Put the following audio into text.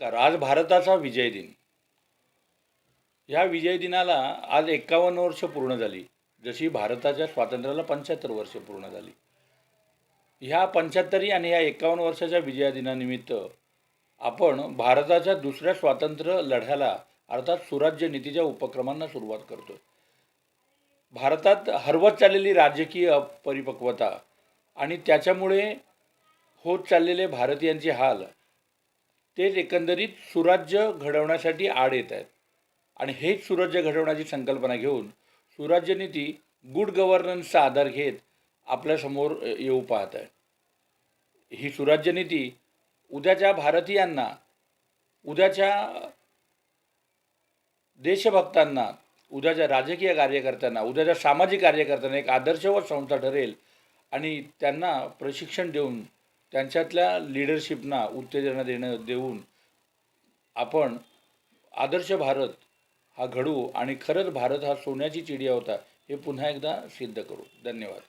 नमस्कार आज भारताचा विजय दिन? ह्या विजय दिनाला आज एक्कावन्न वर्ष पूर्ण झाली. जशी भारताच्या स्वातंत्र्याला पंच्याहत्तर वर्ष पूर्ण झाली. ह्या पंच्याहत्तरी आणि ह्या एकावन्न वर्षाच्या विजया दिनानिमित्त आपण भारताच्या दुसऱ्या स्वातंत्र्य लढ्याला अर्थात सुराज्य नीतीच्या उपक्रमांना सुरुवात करतो भारतात हरवत चाललेली राजकीय परिपक्वता आणि त्याच्यामुळे होत चाललेले भारतीयांचे हाल तेच एकंदरीत सुराज्य घडवण्यासाठी आड येत आहेत. आणि हेच सुराज्य घडवण्याची संकल्पना घेऊन सुराज्य नीती गुड गव्हर्नन्सचा आधार घेत आपल्यासमोर येऊ पाहत आहे ही सुराज्य नीती उद्याच्या भारतीयांना उद्याच्या देशभक्तांना उद्याच्या राजकीय कार्यकर्त्यांना उद्याच्या सामाजिक कार्यकर्त्यांना एक आदर्शवत संस्था ठरेल आणि त्यांना प्रशिक्षण देऊन त्यांच्यातल्या लिडरशिपना उत्तेजना देणं देऊन आपण आदर्श भारत हा घडवू आणि खरंच भारत हा सोन्याची चिडिया होता हे पुन्हा एकदा सिद्ध करू. धन्यवाद.